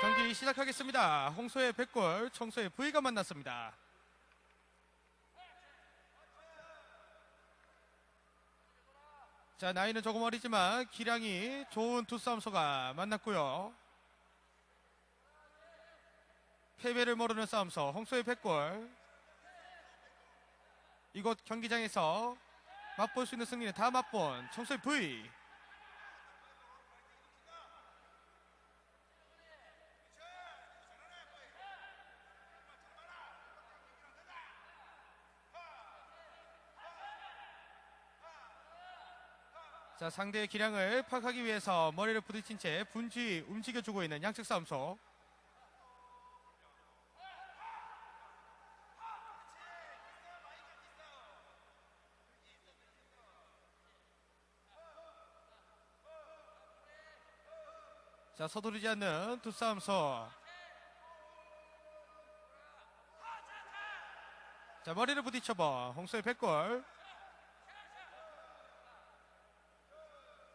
경기 시작하겠습니다. 홍소의 백골, 청소의 V가 만났습니다. 자, 나이는 조금 어리지만 기량이 좋은 두 싸움소가 만났고요. 패배를 모르는 싸움소, 홍소의 백골. 이곳 경기장에서 맛볼 수 있는 승리는 다 맛본 청소의 V. 자, 상대의 기량을 파악하기 위해서 머리를 부딪힌 채 분주히 움직여주고 있는 양측 싸움소. 자, 서두르지 않는 두 싸움소. 자, 머리를 부딪혀봐. 홍소의 백골.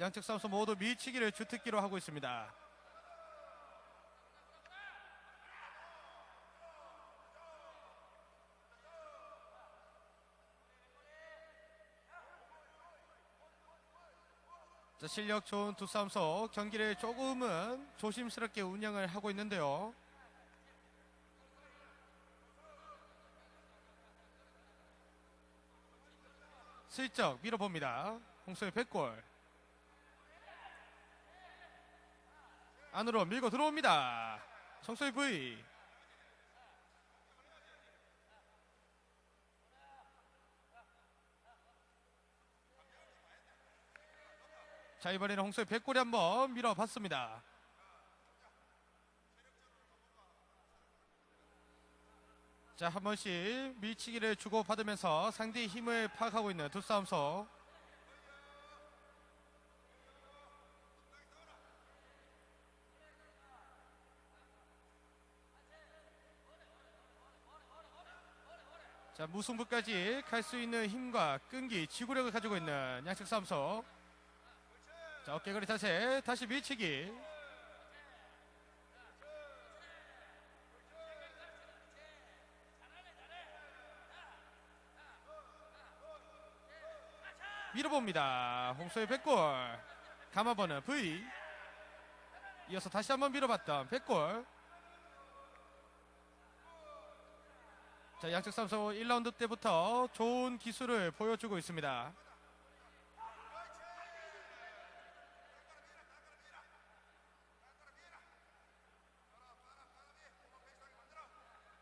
양측 싸움소 모두 밀치기를 주특기로 하고 있습니다. 자, 실력 좋은 두 싸움소 경기를 조금은 조심스럽게 운영을 하고 있는데요. 슬쩍 밀어봅니다. 홍소의 백골. 안으로 밀고 들어옵니다. 청소의 V. 자, 이번에는 홍소의 백골이 한번 밀어봤습니다. 자, 한 번씩 밀치기를 주고받으면서 상대의 힘을 파악하고 있는 두 싸움소. 자, 무승부까지 갈 수 있는 힘과 끈기, 지구력을 가지고 있는 양측 싸움소. 자, 어깨거리 자세, 다시 밀치기. 밀어봅니다. 홍소의 백골. 감아보는 V. 이어서 다시 한번 밀어봤던 백골. 자, 양측 싸움소 1라운드 때부터 좋은 기술을 보여주고 있습니다.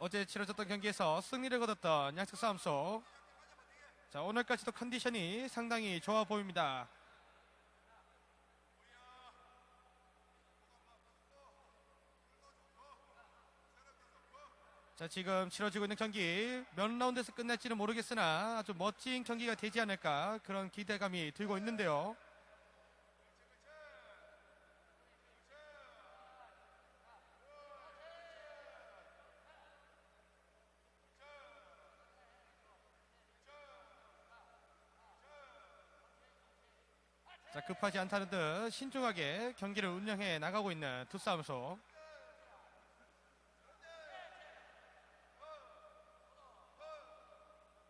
어제 치러졌던 경기에서 승리를 거뒀던 양측 싸움소. 자, 오늘까지도 컨디션이 상당히 좋아 보입니다. 자, 지금 치러지고 있는 경기 몇 라운드에서 끝날지는 모르겠으나 아주 멋진 경기가 되지 않을까 그런 기대감이 들고 있는데요. 자, 급하지 않다는 듯 신중하게 경기를 운영해 나가고 있는 두 싸움소.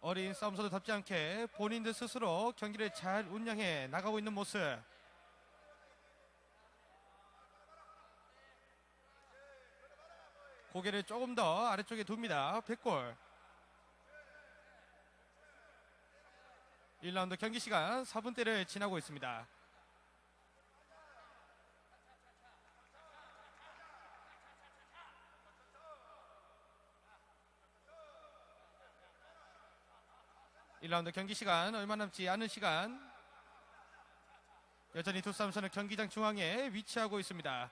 어린 싸움소도답지 않게 본인들 스스로 경기를 잘 운영해 나가고 있는 모습. 고개를 조금 더 아래쪽에 둡니다. 백골. 1라운드 경기 시간 4분대를 지나고 있습니다. 일라운드 경기 시간 얼마 남지 않은 시간 여전히 두 싸움선은 경기장 중앙에 위치하고 있습니다.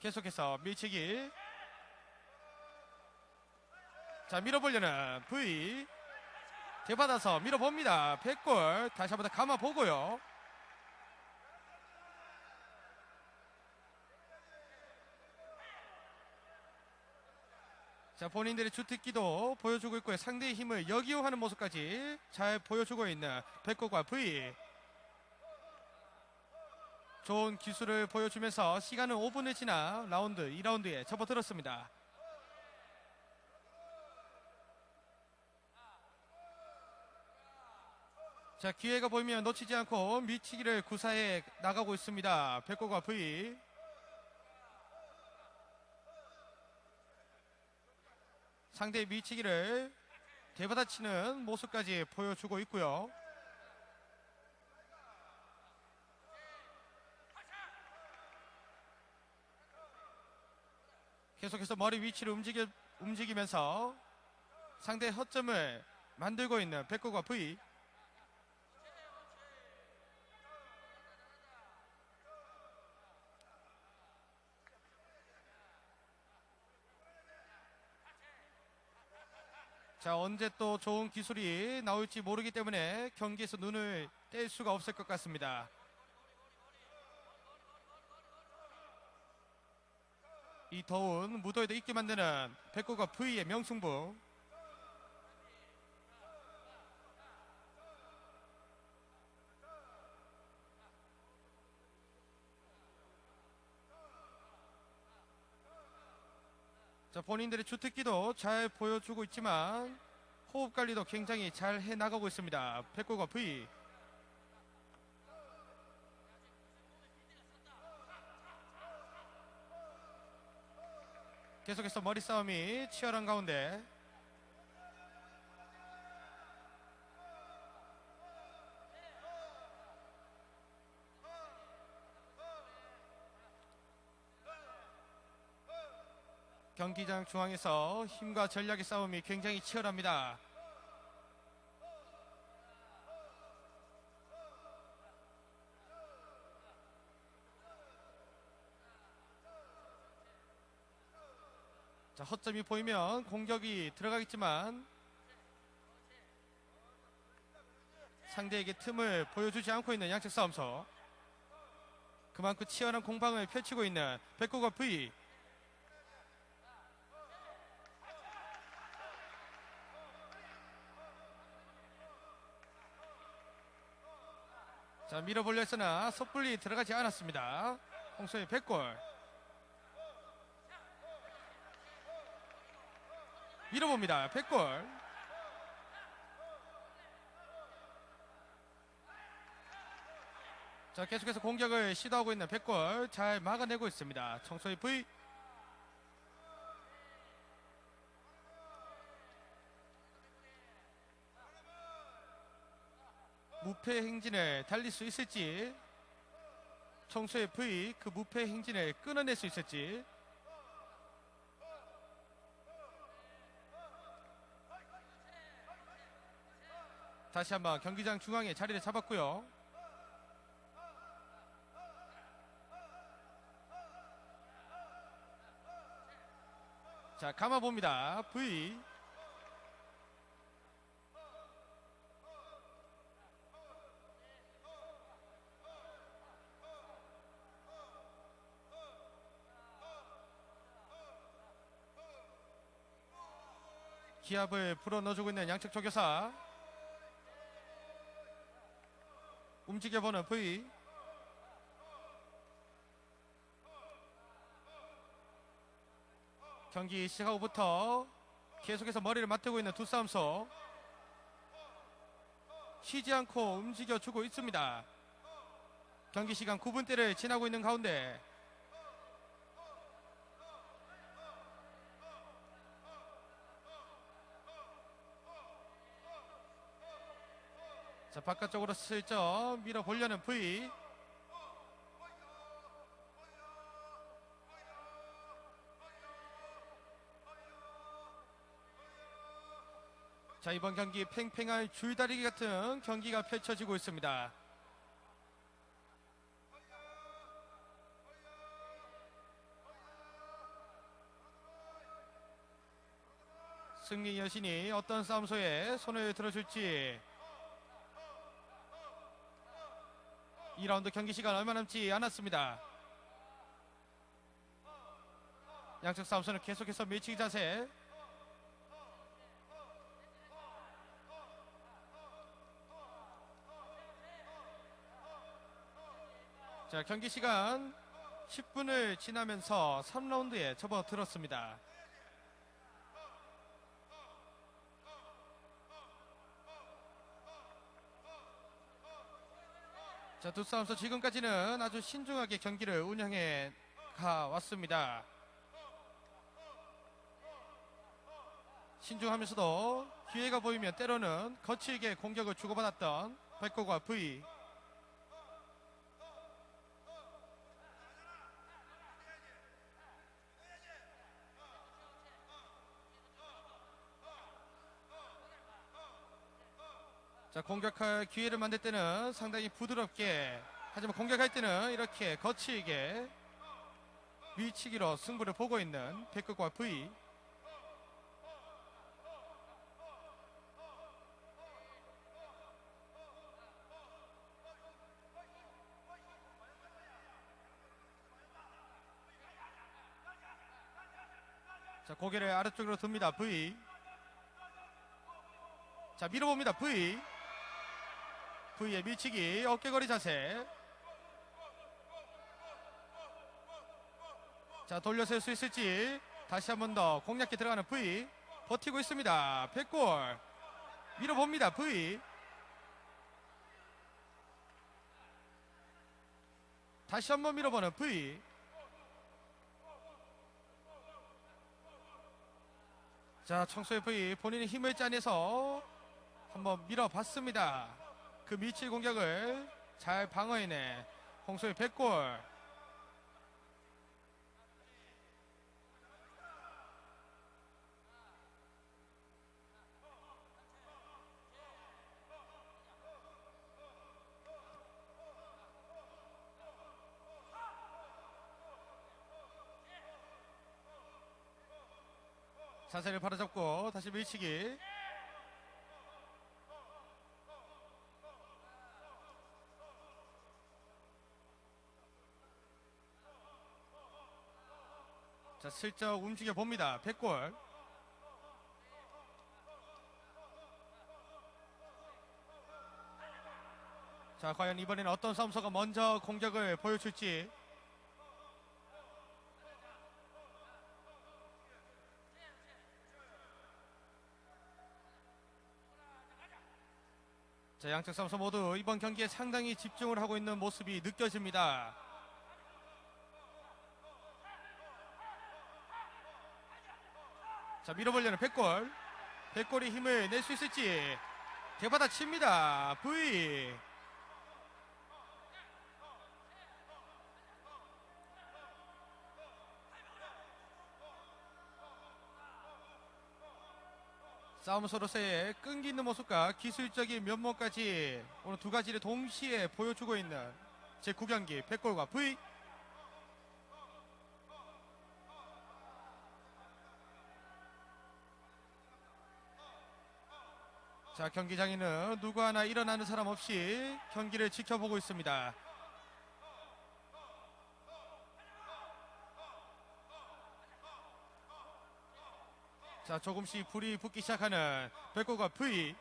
계속해서 밀치기 자 밀어보려는 V 대받아서 밀어봅니다. 백골 다시 한번 더 감아보고요. 자 본인들의 주특기도 보여주고 있고요. 상대의 힘을 역이용하는 모습까지 잘 보여주고 있는 백골과 V 좋은 기술을 보여주면서 시간은 5분을 지나 라운드 2라운드에 접어들었습니다. 자 기회가 보이면 놓치지 않고 미치기를 구사해 나가고 있습니다. 백고과 V 상대의 미치기를 대받아치는 모습까지 보여주고 있고요. 계속해서 머리 위치를 움직여, 움직이면서 상대의 허점을 만들고 있는 백구과 V. 자, 언제 또 좋은 기술이 나올지 모르기 때문에 경기에서 눈을 뗄 수가 없을 것 같습니다. 이 더운 무더위도 있게 만드는 백구과 V의 명승부. 본인들의 주특기도 잘 보여주고 있지만 호흡 관리도 굉장히 잘 해나가고 있습니다. 백구과 V. 계속해서 머리 싸움이 치열한 가운데 경기장 중앙에서 힘과 전략의 싸움이 굉장히 치열합니다. 자, 허점이 보이면 공격이 들어가겠지만 상대에게 틈을 보여주지 않고 있는 양측 싸움서 그만큼 치열한 공방을 펼치고 있는 백구과 V 자 밀어보려 했으나 섣불리 들어가지 않았습니다. 홍소의 백골. 밀어봅니다. 백골. 자 계속해서 공격을 시도하고 있는 백골 잘 막아내고 있습니다. 청소의 V 무패 행진을 달릴 수 있을지 청소의 V 그 무패 행진을 끊어낼 수 있을지 다시 한번 경기장 중앙에 자리를 잡았고요. 자, 감아봅니다. V. 기압을 불어 넣어주고 있는 양측 조교사. 움직여보는 V. 경기 시작 후부터 계속해서 머리를 맞대고 있는 두 싸움서 쉬지 않고 움직여주고 있습니다. 경기 시간 9분대를 지나고 있는 가운데 바깥쪽으로 슬쩍 밀어보려는 V 자 이번 경기 팽팽한 줄다리기 같은 경기가 펼쳐지고 있습니다. 승리 여신이 어떤 싸움소에 손을 들어줄지 2라운드 경기 시간 얼마 남지 않았습니다. 양측 싸움선은 계속해서 밀치기 자세. 자, 경기 시간 10분을 지나면서 3라운드에 접어들었습니다. 자, 두 싸움서 지금까지는 아주 신중하게 경기를 운영해 가 왔습니다. 신중하면서도 기회가 보이면 때로는 거칠게 공격을 주고받았던 백호과 V. 자, 공격할 기회를 만들 때는 상당히 부드럽게 하지만 공격할 때는 이렇게 거칠게 밀치기로 승부를 보고 있는 백극과 V. 자, 고개를 아래쪽으로 듭니다. V. 자, 밀어봅니다. V. V의 밀치기, 어깨거리 자세. 자, 돌려설 수 있을지. 다시 한 번 더 공략기 들어가는 V. 버티고 있습니다. 백골. 밀어봅니다. V. 다시 한 번 밀어보는 V. 자, 청소의 V 본인의 힘을 짜내서 한번 밀어봤습니다. 그 밀칠 공격을 잘 방어해내 홍소의 백골. 자세를 바로잡고 다시 밀치기. 슬쩍 움직여 봅니다. 백골. 자, 과연 이번에는 어떤 싸움서가 먼저 공격을 보여줄지. 자, 양측 선수 모두 이번 경기에 상당히 집중을 하고 있는 모습이 느껴집니다. 자, 밀어보려는 백골. 백골이 힘을 낼 수 있을지. 대받아 칩니다. V. 싸움으로서의 끈기 있는 모습과 기술적인 면모까지 오늘 두 가지를 동시에 보여주고 있는 제9경기 백골과 V 자 경기장에는 누구 하나 일어나는 사람 없이 경기를 지켜보고 있습니다. 자 조금씩 불이 붙기 시작하는 백골과 V.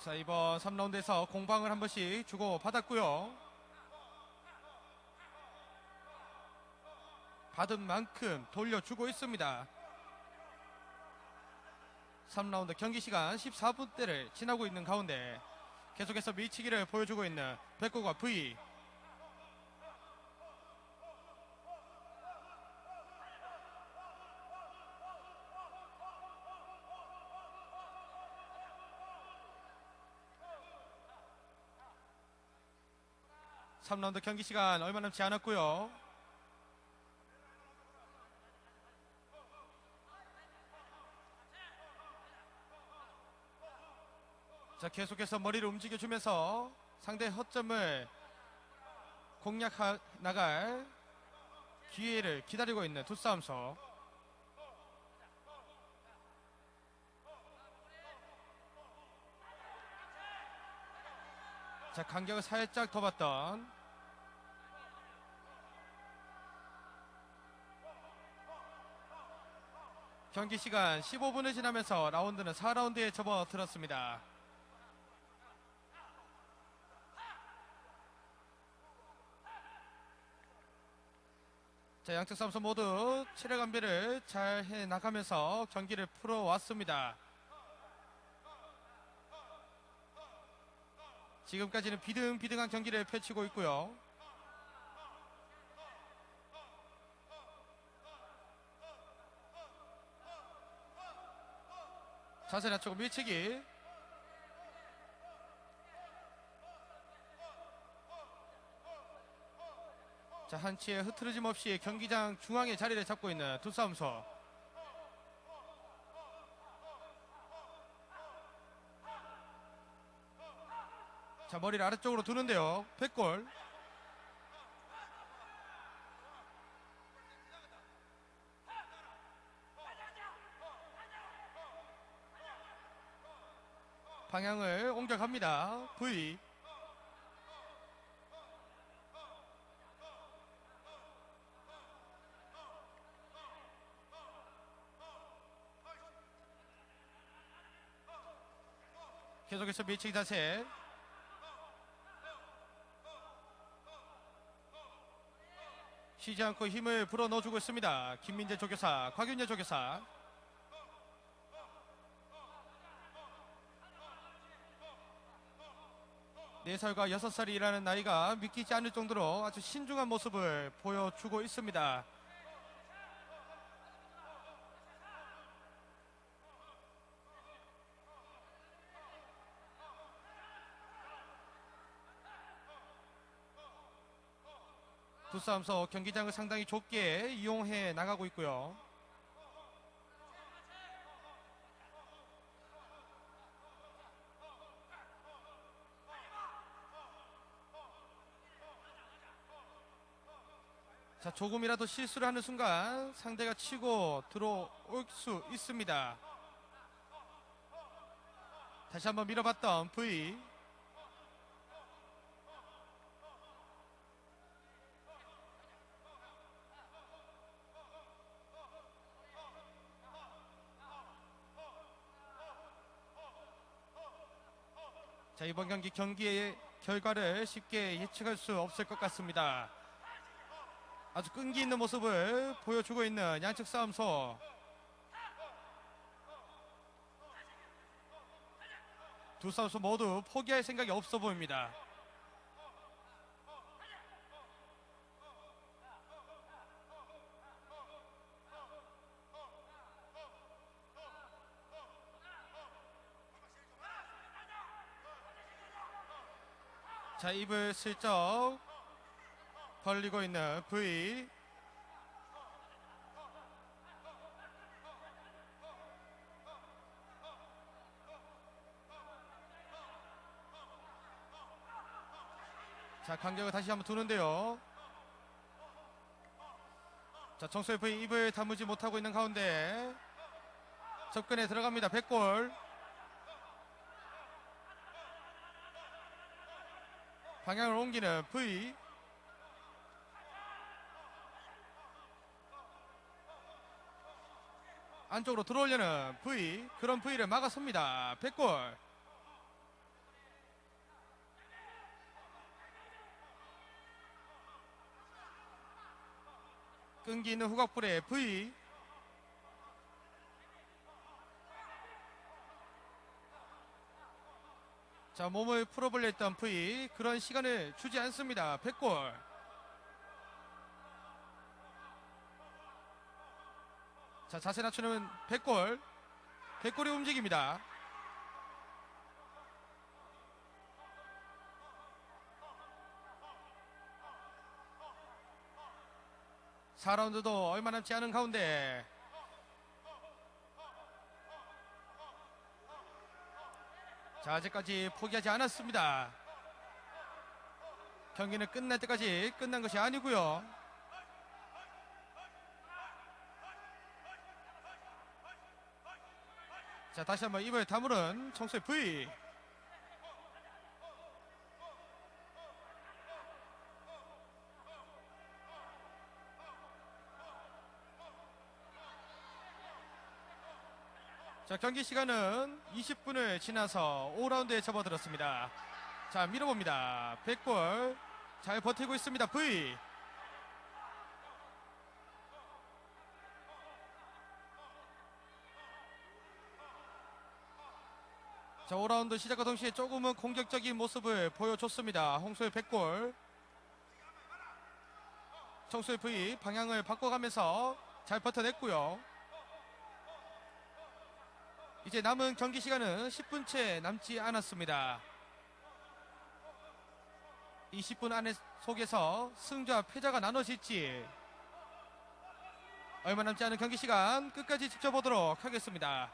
자 이번 3라운드에서 공방을 한 번씩 주고 받았고요 받은 만큼 돌려주고 있습니다 3라운드 경기 시간 14분대를 지나고 있는 가운데 계속해서 밀치기를 보여주고 있는 백구과 V. 삼라운드 경기 시간 얼마 남지 않았고요. 자, 계속해서 머리를 움직여주면서 상대의 허점을 공략하 나갈 기회를 기다리고 있는 두 싸움서. 자, 간격을 살짝 더 봤던 경기 시간 15분을 지나면서 라운드는 4라운드에 접어들었습니다. 자, 양측 선수 모두 체력 안배를 잘 해 나가면서 경기를 풀어왔습니다. 지금까지는 비등비등한 경기를 펼치고 있고요. 자세 낮추고 밀치기. 자, 한치의 흐트러짐 없이 경기장 중앙에 자리를 잡고 있는 두 싸움소. 자, 머리를 아래쪽으로 두는데요. 백골. 방향을 옮겨갑니다. V. 계속해서 밀치기 자세. 쉬지 않고 힘을 불어 넣어주고 있습니다. 김민재 조교사, 곽윤재 조교사. 네살과 여섯 살이라는 나이가 믿기지 않을 정도로 아주 신중한 모습을 보여주고 있습니다. 두 싸움서 경기장을 상당히 좁게 이용해 나가고 있고요. 자, 조금이라도 실수를 하는 순간 상대가 치고 들어올 수 있습니다. 다시 한번 밀어봤던 V. 이번 경기 경기의 결과를 쉽게 예측할 수 없을 것 같습니다. 아주 끈기 있는 모습을 보여주고 있는 양측 싸움소. 두 싸움소 모두 포기할 생각이 없어 보입니다. 자, 입을 슬쩍 벌리고 있는 V. 자, 간격을 다시 한번 두는데요. 자, 정소의 V 입을 다무지 못하고 있는 가운데 접근에 들어갑니다. 백골. 방향을 옮기는 V. 안쪽으로 들어오려는 V 그런 V를 막아섭니다. 백골. 끈기 있는 후각불의 V 자 몸을 풀어보려 했던 V 그런 시간을 주지 않습니다. 백골 자 자세 낮추는 백골 백골이 움직입니다. 사라운드도 얼마 남지 않은 가운데 자 아직까지 포기하지 않았습니다. 경기는 끝날 때까지 끝난 것이 아니고요. 자 다시 한번 입을 다물은 청소의 V 자, 경기 시간은 20분을 지나서 5라운드에 접어들었습니다. 자, 밀어봅니다. 백골. 잘 버티고 있습니다. V. 자, 5라운드 시작과 동시에 조금은 공격적인 모습을 보여줬습니다. 홍소의 백골. 청소의 V 방향을 바꿔가면서 잘 버텨냈고요. 이제 남은 경기 시간은 10분 채 남지 않았습니다. 이 10분 안에 속에서 승자 패자가 나눠질지 얼마 남지 않은 경기 시간 끝까지 지켜보도록 하겠습니다.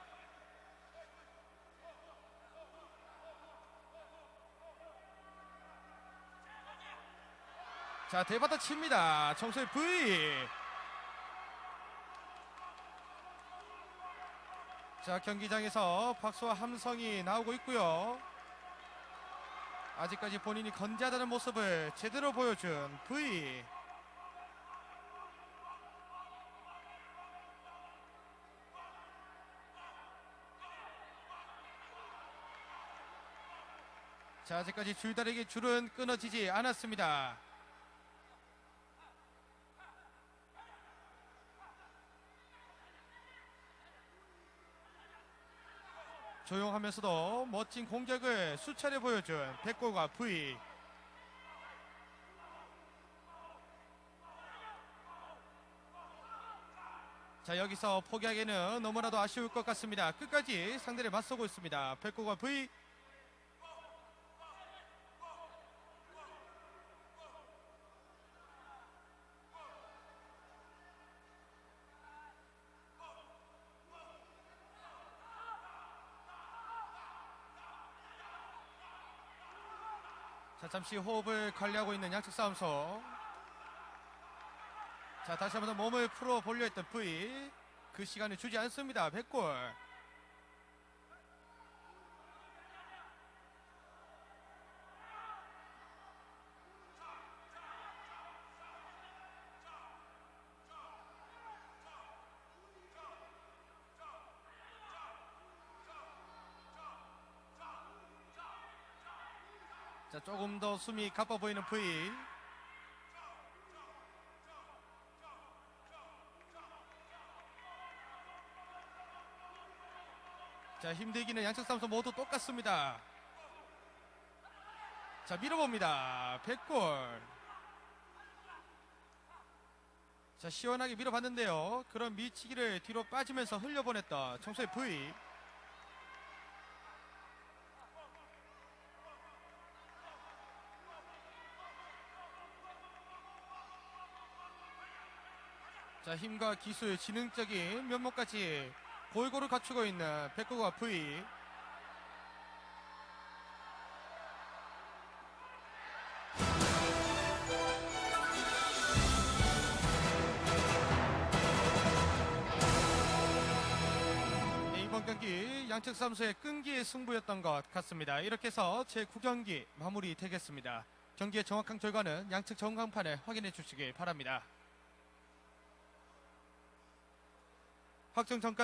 자 대받아 칩니다. 청소의 V 자 경기장에서 박수와 함성이 나오고 있고요. 아직까지 본인이 건재하다는 모습을 제대로 보여준 V. 자 아직까지 줄다리기 줄은 끊어지지 않았습니다. 조용하면서도 멋진 공격을 수차례 보여준 백골과 V. 자 여기서 포기하기는 너무나도 아쉬울 것 같습니다. 끝까지 상대를 맞서고 있습니다. 백골과 V. 잠시 호흡을 관리하고 있는 양측 싸움소. 자 다시 한번 더 몸을 풀어 보려 했던 V. 그 시간을 주지 않습니다. 백골. 조금 더 숨이 가빠 보이는 V. 자 힘들기는 양측 싸움서 모두 똑같습니다. 자 밀어봅니다. 백골. 자 시원하게 밀어봤는데요. 그런 밀치기를 뒤로 빠지면서 흘려보냈던 청소의 V. 자 힘과 기술, 지능적인 면모까지 골고루 갖추고 있는 백구과 V. 네, 경기 양측 삼수의 끈기의 승부였던 것 같습니다. 이렇게 해서 제 9경기 마무리 되겠습니다. 경기의 정확한 결과는 양측 전광판에 확인해 주시길 바랍니다. 확정 전까지